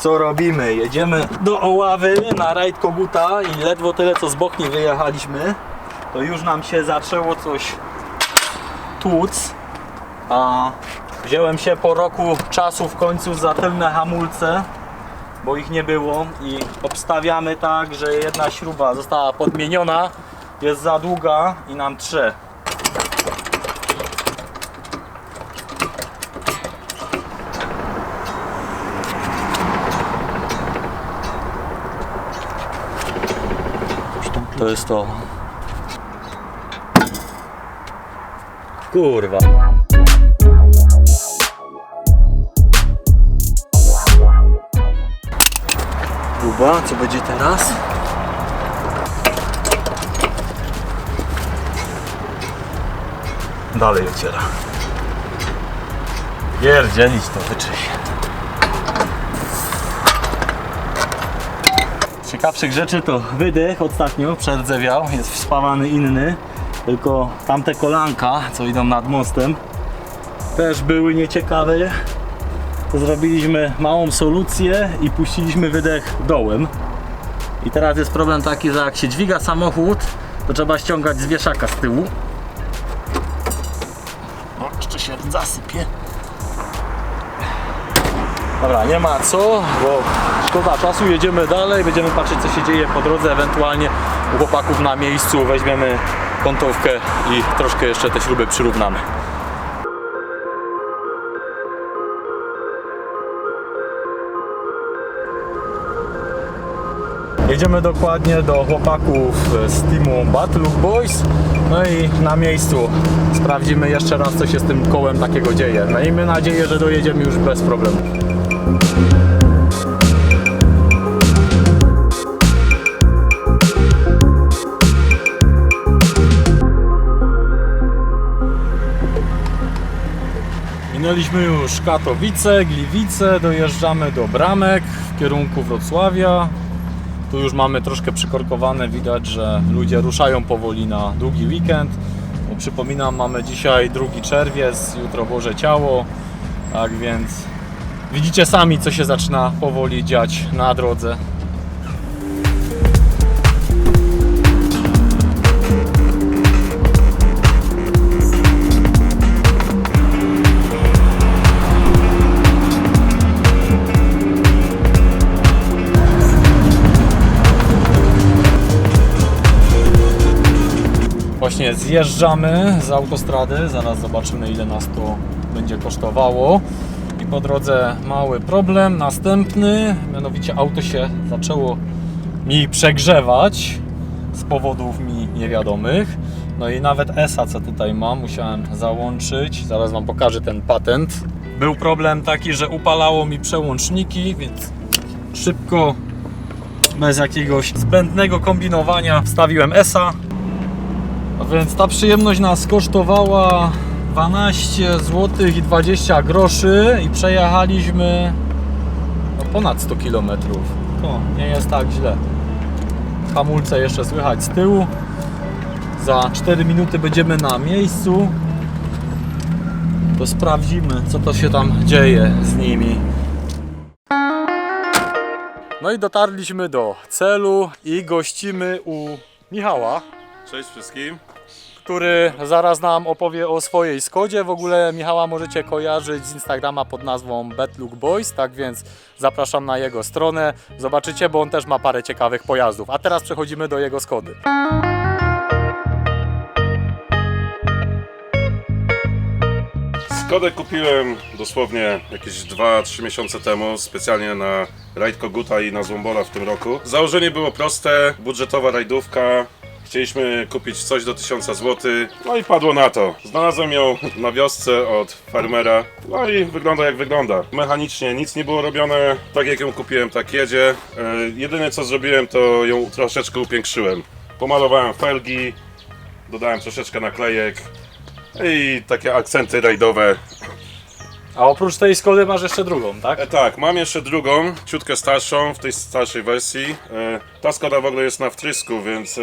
co robimy? Jedziemy do Oławy na rajd Koguta i ledwo tyle co z Bochni wyjechaliśmy, to już nam się zaczęło coś tłuc. A wziąłem się po roku czasu w końcu za tylne hamulce, bo ich nie było i obstawiamy tak, że jedna śruba została podmieniona, jest za długa i nam trze. To jest to. Kurwa. Kuba, co będzie teraz? Dalej ociera. Pierdzielić to wyczyś. Ciekawszych rzeczy to wydech ostatnio przerdzewiał, jest wspawany inny, tylko tamte kolanka, co idą nad mostem, też były nieciekawe. Zrobiliśmy małą solucję i puściliśmy wydech dołem. I teraz jest problem taki, że jak się dźwiga samochód, to trzeba ściągać z wieszaka z tyłu. O, jeszcze się zasypie. Dobra, nie ma co, bo szkoda czasu, jedziemy dalej, będziemy patrzeć co się dzieje po drodze, ewentualnie u chłopaków na miejscu weźmiemy kątówkę i troszkę jeszcze te śruby przyrównamy. Jedziemy dokładnie do chłopaków z teamu Battle Boys. No i na miejscu sprawdzimy jeszcze raz, co się z tym kołem takiego dzieje. Miejmy nadzieję, że dojedziemy już bez problemu. Minęliśmy już Katowice, Gliwice, dojeżdżamy do Bramek w kierunku Wrocławia. Tu już mamy troszkę przykorkowane, widać, że ludzie ruszają powoli na długi weekend. Bo przypominam, mamy dzisiaj 2 czerwiec, jutro Boże Ciało, tak więc widzicie sami, co się zaczyna powoli dziać na drodze. Właśnie zjeżdżamy z autostrady, zaraz zobaczymy ile nas to będzie kosztowało. Po drodze mały problem, następny, mianowicie auto się zaczęło mi przegrzewać z powodów mi niewiadomych. No i nawet ESA, co tutaj mam, musiałem załączyć. Zaraz Wam pokażę ten patent. Był problem taki, że upalało mi przełączniki, więc szybko, bez jakiegoś zbędnego kombinowania, wstawiłem ESA. Więc ta przyjemność nas kosztowała 12 zł i 20 groszy i przejechaliśmy no, ponad 100 km. To nie jest tak źle. Hamulce jeszcze słychać z tyłu. Za 4 minuty będziemy na miejscu. To sprawdzimy, co to się tam dzieje z nimi. No i dotarliśmy do celu i gościmy u Michała Cześć wszystkim. Który zaraz nam opowie o swojej Skodzie. W ogóle Michała możecie kojarzyć z Instagrama pod nazwą Betlook Boys, tak więc zapraszam na jego stronę. Zobaczycie, bo on też ma parę ciekawych pojazdów. A teraz przechodzimy do jego Skody. Skodę kupiłem dosłownie jakieś 2-3 miesiące temu, specjalnie na rajd Koguta i na Złombola w tym roku. Założenie było proste, budżetowa rajdówka. Chcieliśmy kupić coś do 1000 zł, no i padło na to. Znalazłem ją na wiosce od farmera, no i wygląda jak wygląda. Mechanicznie nic nie było robione, tak jak ją kupiłem, tak jedzie. E, jedyne co zrobiłem, to ją troszeczkę upiększyłem. Pomalowałem felgi, dodałem troszeczkę naklejek, i takie akcenty rajdowe. A oprócz tej Skody masz jeszcze drugą, tak? E, tak, mam jeszcze drugą, ciutkę starszą, w tej starszej wersji. E, ta Skoda w ogóle jest na wtrysku, więc e,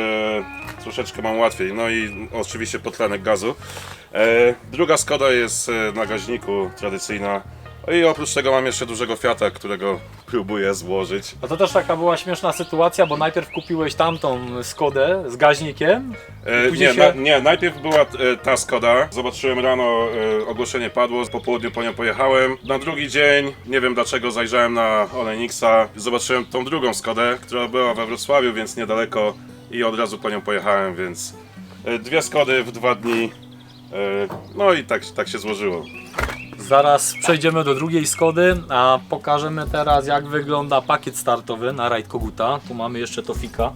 troszeczkę mam łatwiej. No i oczywiście potlenek gazu. E, druga Skoda jest e, na gaźniku, tradycyjna. No I oprócz tego mam jeszcze dużego Fiata, którego próbuję złożyć. A to też taka była śmieszna sytuacja, bo najpierw kupiłeś tamtą Skodę z gaźnikiem. E, nie, się- na, nie, najpierw była e, ta Skoda. Zobaczyłem rano, e, ogłoszenie padło, po południu po nią pojechałem. Na drugi dzień, nie wiem dlaczego, zajrzałem na Olenixa. Zobaczyłem tą drugą Skodę, która była we Wrocławiu, więc niedaleko i od razu po nią pojechałem, więc e, dwie Skody w dwa dni. E, no i tak, tak się złożyło. Zaraz przejdziemy do drugiej Skody, a pokażemy teraz jak wygląda pakiet startowy na Raid Koguta. Tu mamy jeszcze Tofika,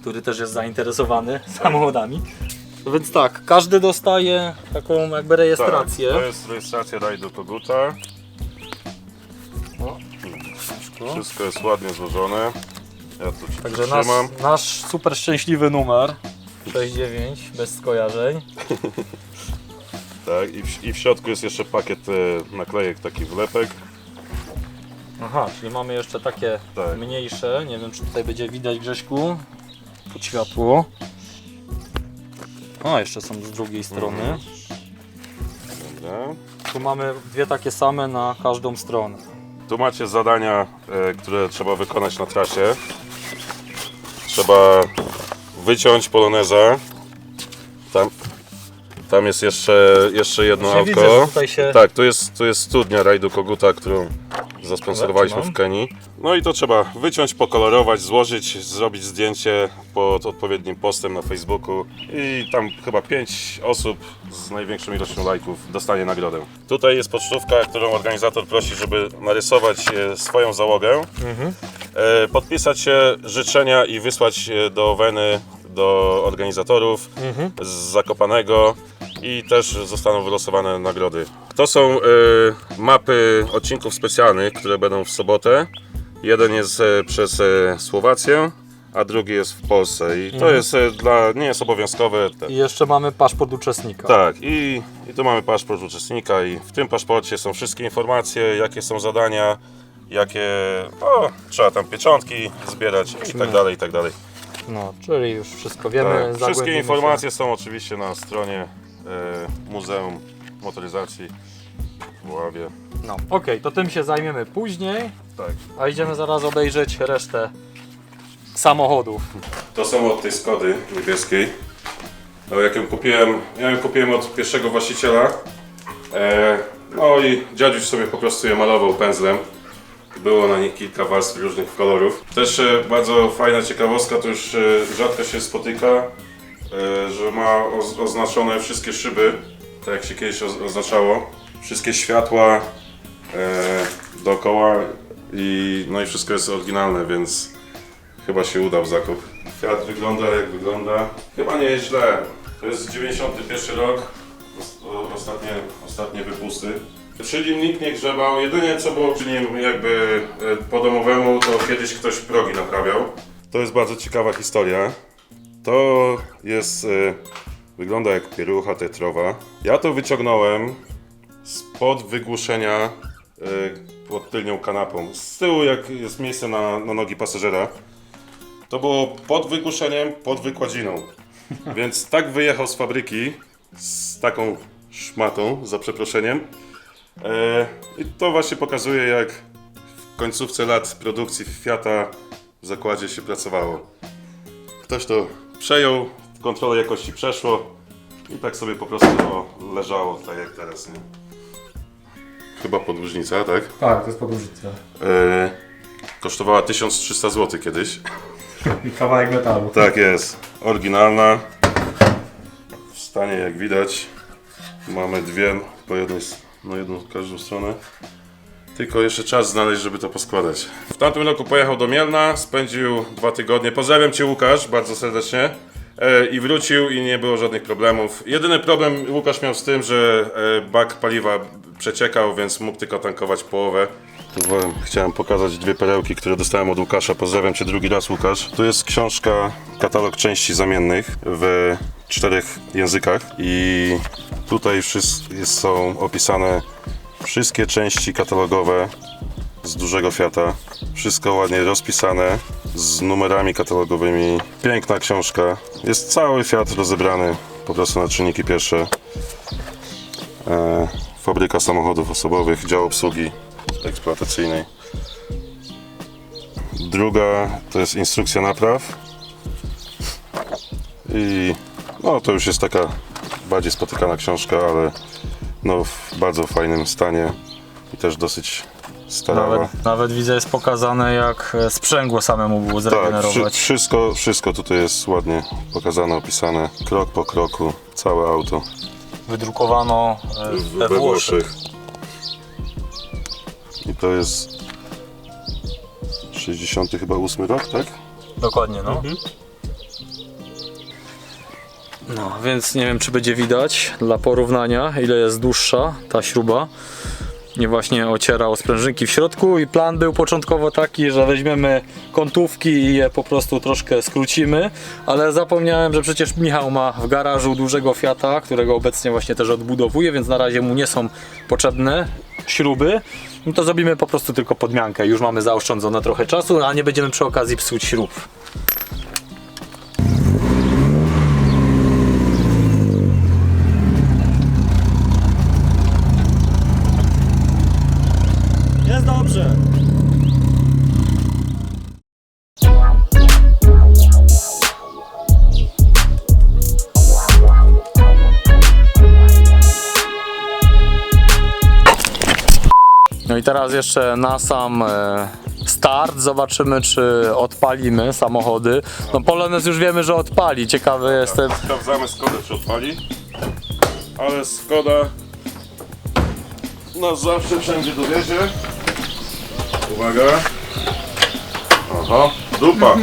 który też jest zainteresowany samochodami. Więc tak, każdy dostaje taką jakby rejestrację. Tak, to jest rejestracja rajdu Koguta. O, Wszystko jest ładnie złożone. Ja to Także nasz, trzymam. nasz super szczęśliwy numer 69 bez skojarzeń. Tak, i w, i w środku jest jeszcze pakiet e, naklejek, taki wlepek. Aha, czyli mamy jeszcze takie Tak. mniejsze. Nie wiem, czy tutaj będzie widać Grześku. Pod światło. O, jeszcze są z drugiej strony. Mhm. Dobra. Tu mamy dwie takie same na każdą stronę. Tu macie zadania, e, które trzeba wykonać na trasie. Trzeba wyciąć poloneza. Tam, tam jest jeszcze, jeszcze jedno Właśnie autko. widzę, że tutaj się- Tak, tu jest, tu jest studnia rajdu Koguta, którą zasponsorowaliśmy w Kenii. No i to trzeba wyciąć, pokolorować, złożyć, zrobić zdjęcie pod odpowiednim postem na Facebooku i tam chyba 5 osób z największą ilością lajków dostanie nagrodę. Tutaj jest pocztówka, którą organizator prosi, żeby narysować e, swoją załogę, e, podpisać się życzenia i wysłać e, do Weny, do organizatorów z Zakopanego i też zostaną wylosowane nagrody. To są e, mapy odcinków specjalnych, które będą w sobotę. Jeden jest e, przez e, Słowację, a drugi jest w Polsce i to jest e, dla, nie jest obowiązkowe. Te- I jeszcze mamy paszport uczestnika. tak, i, i tu mamy paszport uczestnika i w tym paszporcie są wszystkie informacje, jakie są zadania, jakie, trzeba tam pieczątki zbierać i tak dalej, i tak dalej. No, czyli już wszystko wiemy. Tak, wszystkie zagłębimy informacje są oczywiście na stronie Muzeum Motoryzacji w Ławie. No, okej, to tym się zajmiemy później, Tak. a idziemy zaraz obejrzeć resztę samochodów. To są od tej Skody niebieskiej. No, jak ją kupiłem, ja ją kupiłem od pierwszego właściciela. E, no i dziadziuś sobie po prostu je malował pędzlem. Było na nich kilka warstw różnych kolorów. Też e, bardzo fajna ciekawostka, to już e, rzadko się spotyka, e, że ma oz, oznaczone wszystkie szyby, tak jak się kiedyś oz, oznaczało. Wszystkie światła e, dookoła i no i wszystko jest oryginalne, więc Chyba się udał zakup. Fiat wygląda jak wygląda. Chyba nie jest źle. To jest 91 rok. Ostatnie, ostatnie wypusty. Przy nim nikt nie grzebał. Jedynie co było przy nim jakby e, po domowemu, to kiedyś ktoś progi naprawiał. To jest bardzo ciekawa historia. To jest... e, Wygląda jak pierucha tetrowa. Ja to wyciągnąłem spod wygłuszenia e, pod tylnią kanapą. Z tyłu jak jest miejsce na, na nogi pasażera. To było pod wygłuszeniem, pod wykładziną. Więc tak wyjechał z fabryki z taką szmatą, za przeproszeniem. E, I to właśnie pokazuje, jak w końcówce lat produkcji Fiata w zakładzie się pracowało. Ktoś to przejął, kontrolę jakości przeszło i tak sobie po prostu o, leżało, tak jak teraz. Nie? Chyba podłużnica, tak? Tak, to jest podłużyca. E, kosztowała 1300 zł kiedyś. I kawałek metalu. Tak jest, oryginalna. W stanie jak widać. Mamy dwie, po jednej, no jedną każdą stronę. Tylko jeszcze czas znaleźć, żeby to poskładać. W tamtym roku pojechał do Mielna, spędził dwa tygodnie. Pozdrawiam Cię Łukasz, bardzo serdecznie. E, I wrócił i nie było żadnych problemów. Jedyny problem Łukasz miał z tym, że e, bak paliwa przeciekał, więc mógł tylko tankować połowę. Tu chciałem pokazać dwie perełki, które dostałem od Łukasza. Pozdrawiam Cię drugi raz, Łukasz. Tu jest książka, katalog części zamiennych w czterech językach i tutaj wszystkie są opisane wszystkie części katalogowe z dużego Fiata. Wszystko ładnie rozpisane z numerami katalogowymi. Piękna książka. Jest cały Fiat rozebrany po prostu na czynniki pierwsze. E, fabryka samochodów osobowych, dział obsługi eksploatacyjnej. Druga to jest instrukcja napraw. I no to już jest taka bardziej spotykana książka, ale no w bardzo fajnym stanie i też dosyć stara. Nawet, nawet widzę jest pokazane jak e, sprzęgło samemu było Tak, wszy, zregenerować. wszystko, wszystko tutaj jest ładnie pokazane, opisane, krok po kroku, całe auto. Wydrukowano e, we Włoszech. I to jest 60 chyba 8 rok, tak? Dokładnie, no. No, więc nie wiem, czy będzie widać dla porównania, ile jest dłuższa ta śruba. Nie właśnie ociera sprężynki w środku i plan był początkowo taki, że weźmiemy kątówki i je po prostu troszkę skrócimy, ale zapomniałem, że przecież Michał ma w garażu dużego Fiata, którego obecnie właśnie też odbudowuje, więc na razie mu nie są potrzebne śruby. No to zrobimy po prostu tylko podmiankę. Już mamy zaoszczędzone trochę czasu, a nie będziemy przy okazji psuć śrub. I teraz jeszcze na sam e, start zobaczymy, czy odpalimy samochody. No Polonez już wiemy, że odpali. Ciekawy jestem. Sprawdzamy Skodę, czy odpali. Ale Skoda nas zawsze wszędzie dowiezie. Uwaga. Aha, dupa.